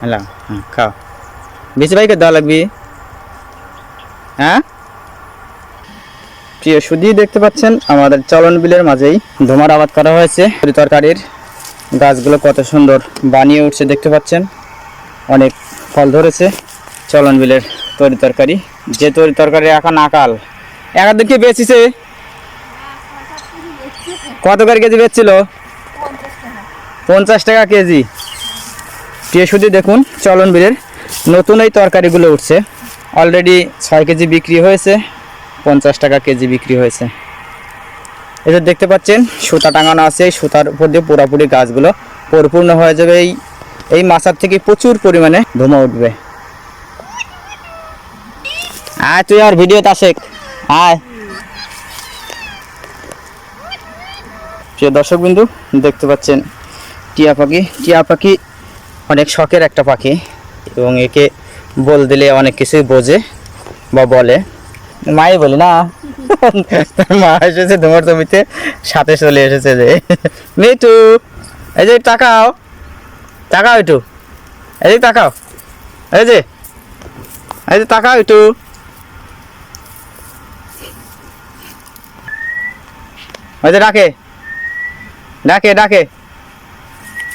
Hello হ্যাঁ খাও বেশি ভাইকে দেওয়া লাগবি হ্যাঁ প্রিয় সুদি দেখতে পাচ্ছেন আমাদের চলন বিলের মাঝেই ধোমার আবাদ করা হয়েছে তরি তরকারির গাছগুলো কত সুন্দর বানিয়ে উঠছে দেখতে পাচ্ছেন অনেক ফল ধরেছে চলন বিলের তরি তরকারি যে তরি তরকারি এখন আকাল একার দিকে বেচিছে কত করে কেজি বেচছিল পঞ্চাশ টাকা। কেজি প্রিয় সুদি, দেখুন, চলন বীরের নতুন এই তরকারিগুলো উঠছে। অলরেডি ছয় কেজি বিক্রি হয়েছে, পঞ্চাশ টাকা কেজি বিক্রি হয়েছে। যে দেখতে পাচ্ছেন, সুতা টাঙানো আছে, এই সুতার উপর দিয়ে পুরাপুরি গাছগুলো পরিপূর্ণ হয়ে যাবে। এই এই মাছার থেকে প্রচুর পরিমাণে ধুমা উঠবে। আয়, তুই আর ভিডিওতে আসে আয়। প্রিয় দর্শক বিন্দু দেখতে পাচ্ছেন, টিয়া পাখি টিয়া পাখি অনেক শখের একটা পাখি এবং একে বল দিলে অনেক কিছুই বোঝে বা বলে। মাই বলি না। মা এসেছে তোমার জমিতে, সাথে চলে এসেছে যে। মিটু এই যে তাকাও। তাকাও একটু। এই যে তাকাও। এই যে। এই যে তাকাও একটু। ওই যে ডাকে। ডাকে ডাকে।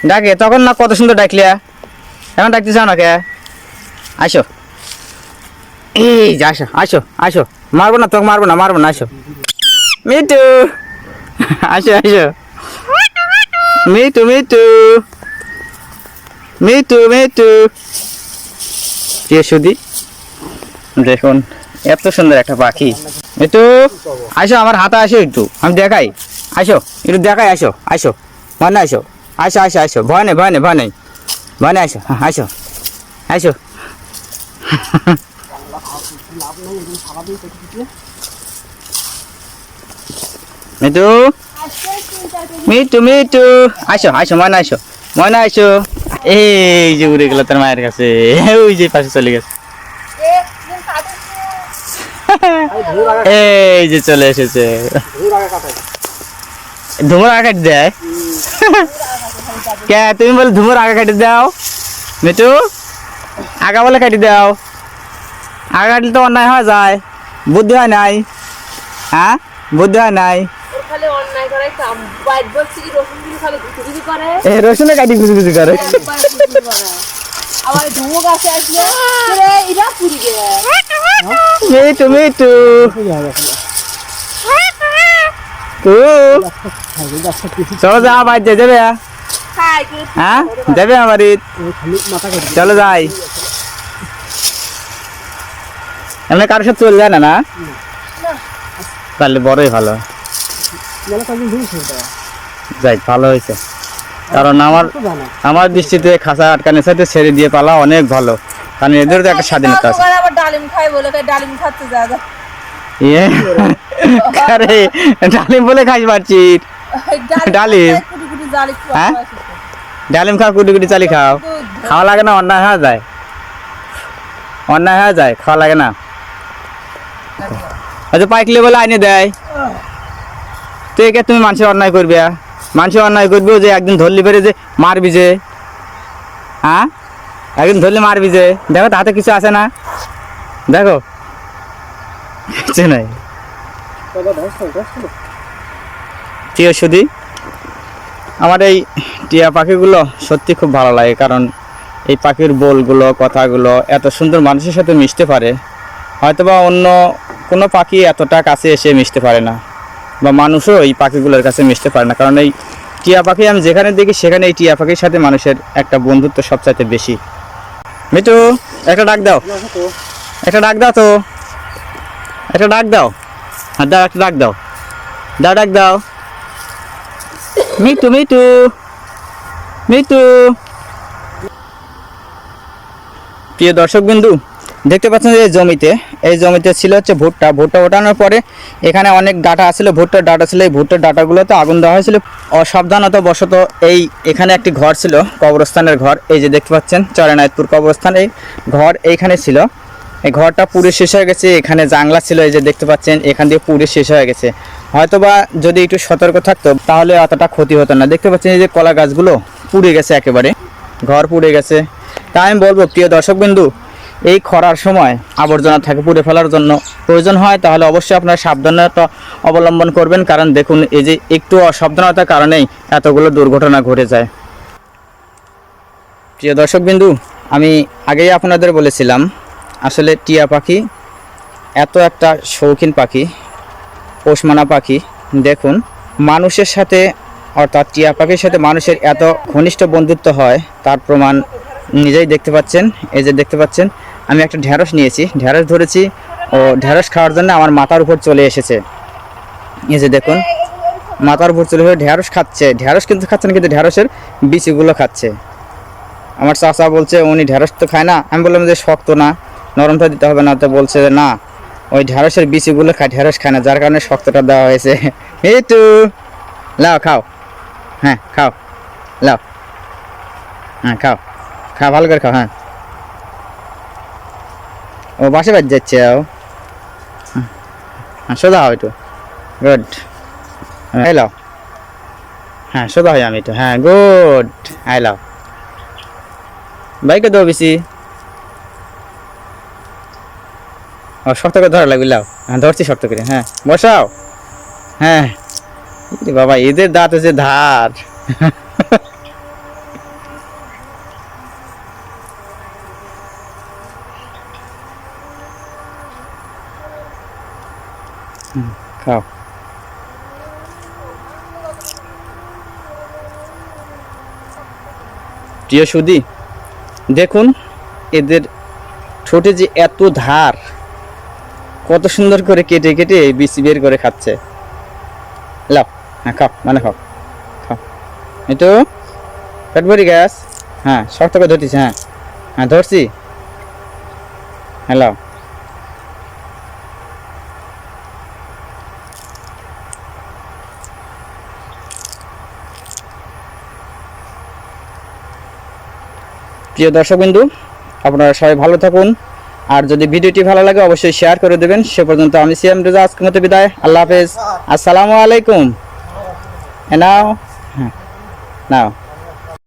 ডাকে, তখন না কত সুন্দর ডাকলিয়া। এখন ডাকতে চাও না কে আসো। এই যে আসো আসো আসো। মারবো না তোকে, মারবো না মারবো না, আসো। মিটু আসো আসো। মিটু মিটু মিটু মিটু প্রিয় সুদি দেখুন, এত সুন্দর একটা পাখি। একটু আসো, আমার হাতে আসো একটু, আমি দেখাই। আসো, একটু দেখাই, আসো আসো। মানে আসো। আসো আসো আসো। ভয় নেই ভয় নেই ভয় নেই। ভয় নেই আসো হ্যাঁ, আসো আসো মিটু মিটু মিটু আসো আসো মনে আসো মনে আসো এই যে উড়ে গেল তোর মায়ের কাছে ওই যে পাশে চলে গেছে। এই যে চলে এসেছে। ধুমুর কাটি দেয়। কে তুমি বলে ধুমুর আগা কাটি দাও। মিটু আগা বলে কাটি দাও। আগা কাটলে তো অন্যায় হয়ে যায়। বুদ্ধি হয় নাই। হ্যাঁ? বুদ্ধি হয় নাই। করে রসুন করে। কাটি খুশি খুশি করে একবার ঘুষি আবার ধুমো গাছে আসলে রে পুরি গে মিটু মিটু তু চলো যা বাড়িতে যাবে। হ্যাঁ? যাবে আমার চলো যাই। এমনি কারোর সাথে চলে যায় না না? তাহলে বড়ই ভালো। যাই ভালো হয়েছে। কারণ আমার আমার দৃষ্টিতে খাঁচা আটকানোর সাথে ছেড়ে দিয়ে পালা অনেক ভালো। কারণ এদের তো একটা স্বাধীনতা আছে। ডালিম খাই বলে ডালিম যা ইয়ে? ডালিম বলে খাই পারছি ডালিম? হ্যাঁ? ডালিম খাও কুটি কুটি চালি খাও। খাওয়া লাগে না অন্যায় হয়ে যায়। অন্যায় হয়ে যায় খাওয়া লাগে না। হয়তো পাইকলে বলে আইনে দেয়। তো একে তুমি মানুষের অন্যায় করবে। মানুষের অন্যায় করবে যে একদিন ধরলি বেড়ে যে মারবি যে। হ্যাঁ? একদিন ধরলে মারবি যে। দেখো তাতে কিছু আছে না। দেখো। কিছু নাই। প্রিয় সুদী আমার এই টিয়া পাখিগুলো সত্যি খুব ভালো লাগে, কারণ এই পাখির বোলগুলো, কথাগুলো এত সুন্দর মানুষের সাথে মিশতে পারে। হয়তোবা অন্য কোনো পাখি এতটা কাছে এসে মিশতে পারে না, বা মানুষও এই পাখিগুলোর কাছে মিশতে পারে না। কারণ এই টিয়া পাখি আমি যেখানে দেখি, সেখানে এই টিয়া পাখির সাথে মানুষের একটা বন্ধুত্ব সবচাইতে বেশি। মিটু একটা ডাক দাও। একটা ডাক দাও তো। একটা ডাক দাও। হ্যাঁ দাও, একটা ডাক দাও। দাও, ডাক দাও। মিটু মিটু মিটু প্রিয় দর্শক বিন্দু, দেখতে পাচ্ছেন যে জমিতে, এই জমিতে ছিল হচ্ছে ভুট্টা। ভুট্টা ওঠানোর পরে এখানে অনেক ডাটা আছিল, ভুট্টার ডাটা ছিল। এই ভুট্টার ডাটাগুলোতে আগুন দেওয়া হয়েছিল। অসাবধানত বশত এই এখানে একটি ঘর ছিল, কবরস্থানের ঘর। এই যে দেখতে পাচ্ছেন, চরনায়তপুর কবরস্থান, এই ঘর এইখানে ছিল। এই ঘরটা পুড়ে শেষ হয়ে গেছে। এখানে জাংলা ছিল, এই যে দেখতে পাচ্ছেন, এখান দিয়ে পুড়ে শেষ হয়ে গেছে। হয়তোবা যদি একটু সতর্ক থাকতো, তাহলে অতটা ক্ষতি হতো না। দেখতে পাচ্ছেন এই যে কলা গাছগুলো পুড়ে গেছে একেবারে, ঘর পুড়ে গেছে। তাই আমি বলব, প্রিয় দর্শকবিন্দু, এই খরার সময় আবর্জনা থাকে পুড়ে ফেলার জন্য প্রয়োজন হয়, তাহলে অবশ্যই আপনারা সাবধানতা অবলম্বন করবেন। কারণ দেখুন, এই যে একটু অসাবধানতার কারণেই এতগুলো দুর্ঘটনা ঘটে যায়। প্রিয় দর্শকবিন্দু, আমি আগেই আপনাদের বলেছিলাম, আসলে টিয়া পাখি এত একটা শৌখিন পাখি, পোষমানা পাখি। দেখুন, মানুষের সাথে অর্থাৎ টিয়া পাখির সাথে মানুষের এত ঘনিষ্ঠ বন্ধুত্ব হয়, তার প্রমাণ নিজেই দেখতে পাচ্ছেন। এই যে দেখতে পাচ্ছেন, আমি একটা ঢ্যাঁড়স নিয়েছি। ঢ্যাঁড়স ধরেছি ও ঢ্যাঁড়স খাওয়ার জন্য আমার মাথার উপর চলে এসেছে। এই যে দেখুন, মাথার উপর চলে এসে ঢ্যাঁড়স খাচ্ছে। ঢ্যাঁড়স কিন্তু খাচ্ছে না, কিন্তু ঢ্যাঁড়সের বিচিগুলো খাচ্ছে। আমার চাচা বলছে, উনি ঢ্যাঁড়স তো খায় না। আমি বললাম, যে শক্ত না নরমটা দিতে হবে না। তো বলছে যে না, ওই ঢ্যাঁড়সের বিচিগুলো খায় ঢ্যাঁড়স খায় না, যার কারণে শক্তটা দেওয়া হয়েছে। এই তো, লাও, খাও। হ্যাঁ খাও। লাও। হ্যাঁ খাও। খাও, ভালো করে খাও হ্যাঁ। ও, বাসে বাজ যাচ্ছে, ও। হ্যাঁ সোজা হও একটু। গুড। হ্যাঁ লাও। হ্যাঁ সোজা হয় আমি একটু। হ্যাঁ গুড। আই লাও। বাইকে দেবো বেশি ও, শক্ত করে ধরা লাগবে, লাও। হ্যাঁ ধরছি শক্ত করে হ্যাঁ। বসাও। হ্যাঁ। বাবা, এদের দাঁত হচ্ছে ধার। প্রিয় সুদি দেখুন, এদের ঠোঁটে যে এত ধার, কত সুন্দর করে কেটে কেটে বিচি বের করে খাচ্ছে। লাও। হ্যাঁ খাও মানে খাও খাও। একটু পেট ভরি গ্যাস। হ্যাঁ শক্ত করে ধরতিস হ্যাঁ। হ্যাঁ ধরছি। হ্যালো। প্রিয় দর্শকবিন্দু আপনারা সবাই ভালো থাকুন। আর যদি ভিডিওটি ভালো লাগে, অবশ্যই শেয়ার করে দেবেন। সে পর্যন্ত আমি সিএম রেজা, আজকের মতো বিদায়। আল্লাহ হাফেজ। আসসালামু আলাইকুম। And now, hmm. now.